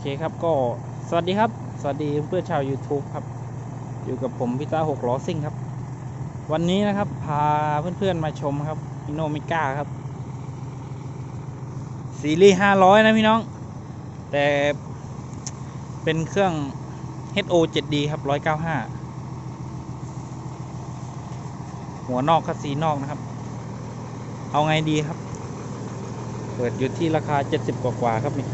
เคครับก็สวัสดีครับ สวัสดีเพื่อนชาว YouTube ครับ อยู่กับผมพิต้าหกล้อซิ่งครับ วันนี้นะครับ พาเพื่อนๆมาชมครับอิโนมิก้าครับ ซีรีส์500นะพี่น้อง แต่เป็นเครื่อง HO 7D ครับ195หัวนอกคัสซีนอกนะครับ เอาไงดีครับ เปิดอยู่ที่ราคา70กว่ากว่าๆครับนี่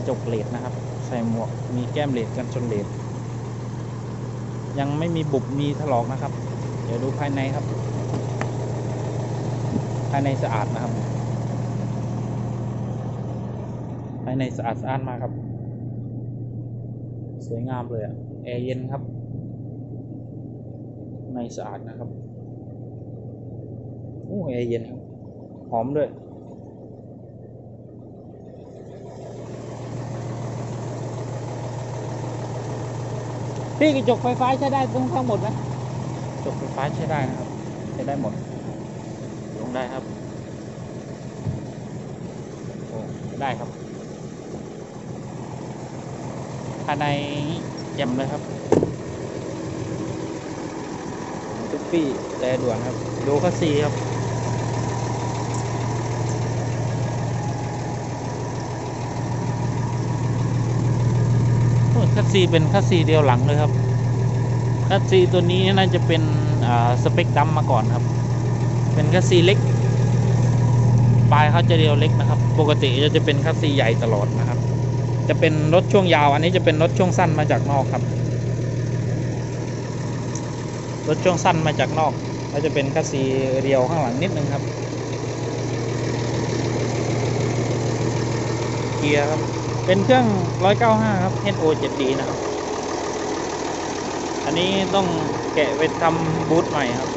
ระจกเลดนะครับ ใส่หมวกมีแก้มเลดกันชนเลดยังไม่มีบุบมีถลอกนะครับ เดี๋ยวดูภายในครับ ภายในสะอาดนะครับ ภายในสะอาดสะอานมากครับ สวยงามเลยอะแอร์เย็นครับ ในสะอาดนะครับโอ้แอร์เย็นครับ หอมด้วย พี่กระจกไฟฟ้าใช้ได้ทั้งทั้งหมดไหมกระจกไฟฟ้าใช้ได้นะครับใช้ได้หมด ลงได้ครับโอ้ได้ครับภายในแจ่มเลยครับทุกปี้แต่ด่วนครับ ดูคัสซีครับ โอ้ย คัสซีเป็นคัสซีเดียวหลังเลยครับคัสซีตัวนี้น่าจะเป็นสเปคดัมมาก่อนครับ เป็นคัสซีเล็กปลายเขาจะเดียวเล็กนะครับ ปกติจะจะเป็นคัสซีใหญ่ตลอดนะครับ จะเป็นรถช่วงยาว อันนี้จะเป็นรถช่วงสั้นมาจากนอกครับ รถช่วงสั้นมาจากนอกก็จะเป็นคัสซีเรียวข้างหลังนิดนึงครับ เกียร์ครับ เป็นเครื่อง 195 ครับ HO 7D นะครับ อันนี้ต้องแกะไปทำบูทใหม่ครับ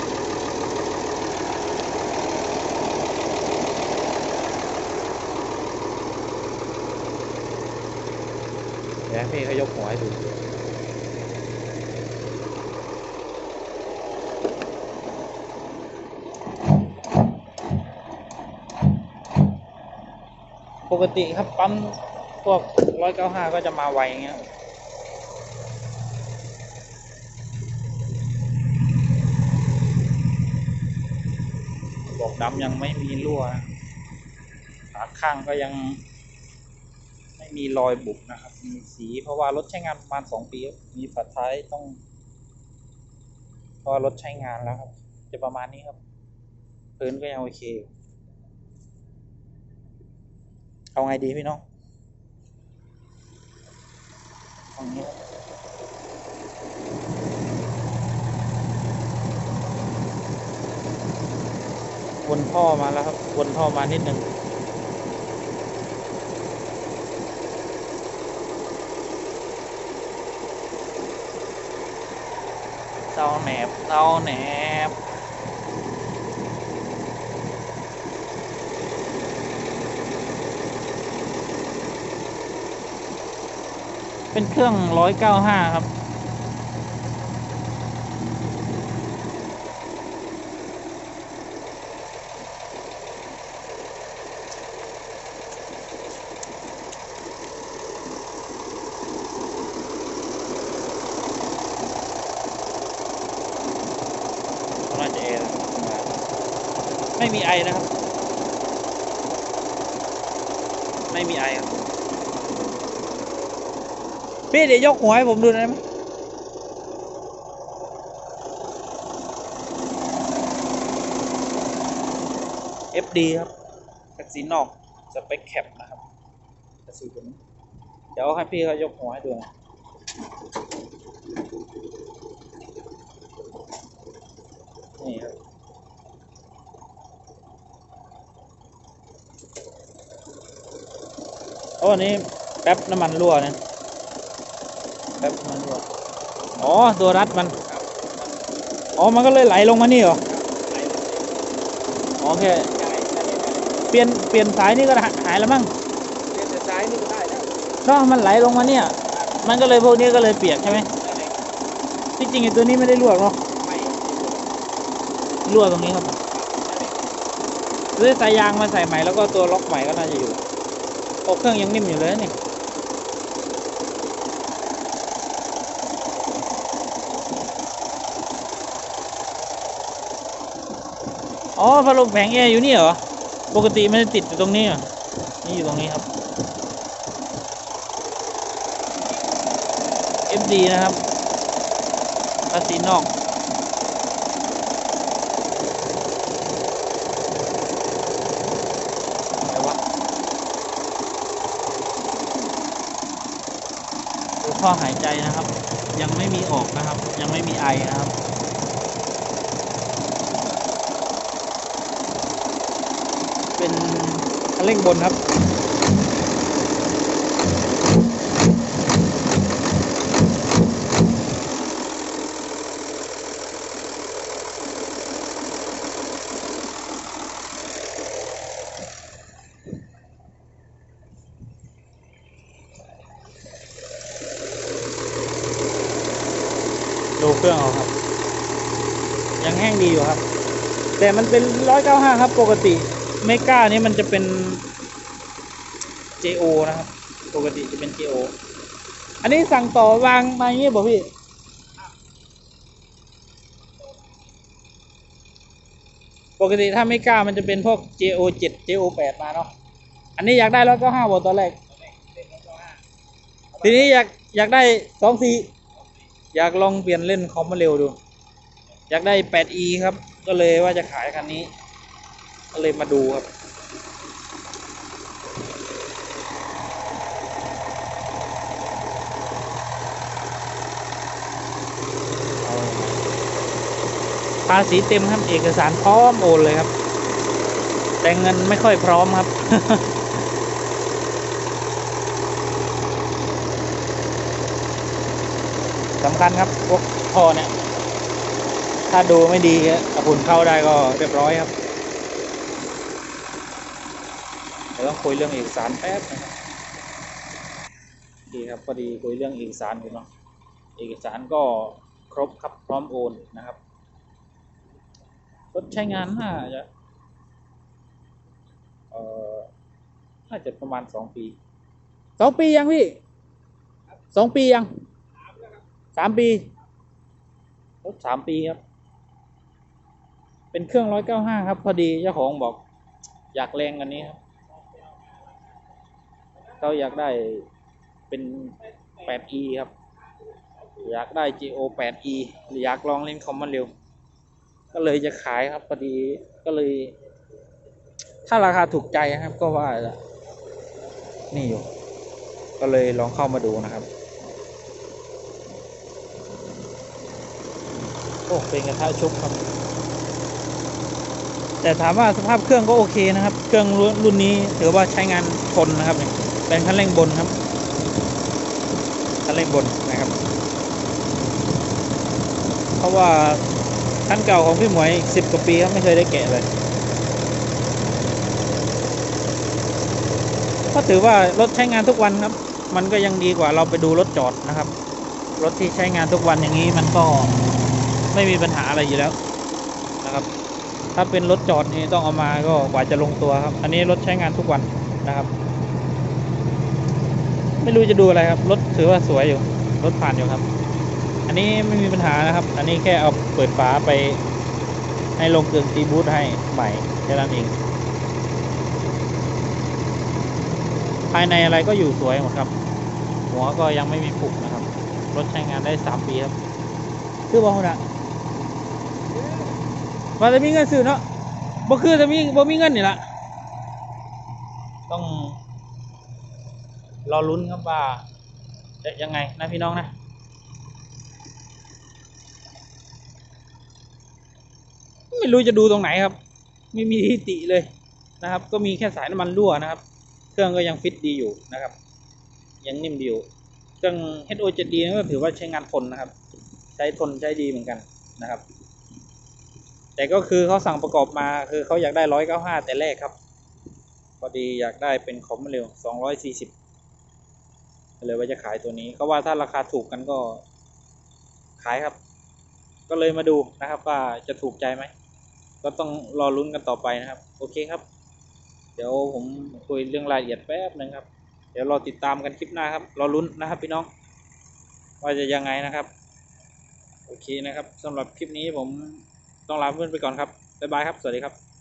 เดี๋ยวให้พี่เขายกหัวให้ดูปกติครับปั๊ม พวก195ก็จะมาไวอย่างเงี้ยบอกดำยังไม่มีรั่วขาข้างก็ยัง ไม่มีรอยบุบนะครับ มีสีเพราะว่ารถใช้งานประมาณสองปี มีฝาท้ายต้องพราะว่ารถใช้งานแล้วครับ จะประมาณนี้ครับ พื้นก็ยังโอเค เอาไงดีพี่น้อง ตรงนี้วนท่อมาแล้วครับวนท่อมานิดหนึ่งเตาแหนบเตาแหนบ เป็นเครื่องร้อยเก้าห้าครับเขาน่าจะเอนะไม่มีไอนะครับ ไม่มีไอครับ พี่เดี๋ยวยกหัวให้ผมดูได้ไหมเอฟดีครับแท็กซี่นอกสเปคแคปนะครับแท็กซี่ตัวนี้เดี๋ยวให้พี่เขายกหัวให้ดูนะนี่ครับโอ้อันนี้แป๊บน้ำมันรั่วนะ แป๊บน้ำมันรั่วอ๋อตัวรัดมันอ๋อมันก็เลยไหลลงมานี่เหรอโอเคเปลี่ยนเปลี่ยนสายนี่ก็หายแล้วมั้งเลี้ยวซ้ายนี่ก็ได้แล้วเนาะมันไหลลงมาเนี่ย มันก็เลยพวกนี้ก็เลยเปียกใช่ไหมที่จริงไอ้ตัวนี้ไม่ได้รั่วเนาะไม่รั่วตรงนี้ครับซื้อสายยางมาใส่ใหม่แล้วก็ตัวล็อกใหม่ก็น่าจะอยู่โอ้เครื่องยังนิ่มอยู่เลยนี่ อ๋อพัดลมแผงแอร์อยู่นี่เหรอ ปกติไม่ได้ติดอยู่ตรงนี้เหรอ นี่อยู่ตรงนี้ครับ FD นะครับภาษีนอกอะไรวะดูท่อหายใจนะครับ ยังไม่มีออกนะครับ ยังไม่มีไอนะครับ เป็นคันเร่งบนครับดูเครื่องเอาครับ ยังแห้งดีอยู่ครับ แต่มันเป็นร้อยเก้าห้าครับปกติ เมก้านี่มันจะเป็น JO นะครับ ปกติจะเป็น JO อันนี้สั่งต่อวางมาอย่างนี้บอกพี่ปกติถ้าไม่กล้ามันจะเป็นพวก JO 7 JO 8มาเนาะ อันนี้อยากได้ร้อยเก้าห้าบตอนแรก ทีนี้อยากอยากได้สองสี่อยากลองเปลี่ยนเล่นคอมมาเร็วดู อยากได้ 8e ครับ ก็เลยว่าจะขายคันนี้ ก็เลยมาดูครับภาษีเต็มครับ เอกสารพร้อมโอนเลยครับ แต่เงินไม่ค่อยพร้อมครับสำคัญครับพวกท่อเนี่ย ถ้าดูไม่ดีกระพุนเข้าได้ก็เรียบร้อยครับ เดี๋ยวต้อง คุยเรื่องเอกสารแป๊บนะครับดีครับพอดีคุยเรื่องเอกสารอยู่เนาะเอกสารก็ครบครับพร้อมโอนนะครับรถใช้งานน่าจะเอ่อน่าจะประมาณสองปีสองปียังพี่สองปียังสามปีรถสามปีครับ เป็นเครื่องร้อยเก้าห้าครับ พอดีเจ้าของบอกอยากแรงกันนี้ครับ เขาอยากได้เป็น 8e ครับ อยากได้ GO 8e อยากลองเล่นคอมมันเร็ว ก็เลยจะขายครับพอดีก็เลย ถ้าราคาถูกใจครับก็ว่านี่อยู่ ก็เลยลองเข้ามาดูนะครับโอ้เป็นกระทะชุบครับ แต่ถามว่าสภาพเครื่องก็โอเคนะครับ เครื่องรุ่นนี้ถือว่าใช้งานทนนะครับเนี่ย เป็นคันเร่งบนครับคันเร่งบนนะครับ เพราะว่าคันเก่าของพี่หมวยสิบกว่าปีครับไม่เคยได้แกะเลยก็ถือว่ารถใช้งานทุกวันครับ มันก็ยังดีกว่าเราไปดูรถจอดนะครับ รถที่ใช้งานทุกวันอย่างนี้มันก็ไม่มีปัญหาอะไรอยู่แล้วนะครับ ถ้าเป็นรถจอดนี่ต้องเอามาก็กว่าจะลงตัวครับ อันนี้รถใช้งานทุกวันนะครับ ไม่รู้จะดูอะไรครับ รถถือว่าสวยอยู่ รถผ่านอยู่ครับ อันนี้ไม่มีปัญหานะครับ อันนี้แค่เอาเปิดฝาไป ให้ลงเกลืองตีบูทให้ใหม่แค่นั้นเอง ภายในอะไรก็อยู่สวยหมดครับ หัวก็ยังไม่มีผุนะครับ รถใช้งานได้สามปีครับ คือบอกนะว่าจะมีเงินซื้อเนาะบ่คือจะมีบ่มีเงินนี่ละต้อง รอลุ้นครับว่าจะยังไงนะพี่น้องนะไม่รู้จะดูตรงไหนครับ ไม่มีที่ติเลยนะครับ ก็มีแค่สายน้ำมันรั่วนะครับ เครื่องก็ยังฟิตดีอยู่นะครับ ยังนิ่มดีอยู่เครื่อง HO7D นี่ก็ถือว่าใช้งานทนนะครับ ใช้ทนใช้ดีเหมือนกันนะครับ แต่ก็คือเขาสั่งประกอบมาคือเขาอยากได้ร้อยเก้าห้าแต่แรกครับ พอดีอยากได้เป็นคอมเร็วสองร้อยสี่สิบ เลยว่าจะขายตัวนี้เขาว่าถ้าราคาถูกกันก็ ขายครับ ก็เลยมาดูนะครับ ว่าจะถูกใจไหมก็ต้องรอลุ้นกันต่อไปนะครับ โอเคครับ เดี๋ยวผมคุยเรื่องรายละเอียดแป๊บหนึงครับ เดี๋ยวรอติดตามกันคลิปหน้าครับรอลุ้นนะครับ พี่น้อง ว่าจะยังไงนะครับ โอเคนะครับสำหรับคลิปนี้ผมต้องลาเพื่อนไปก่อนครับบ๊ายบายครับ สวัสดีครับ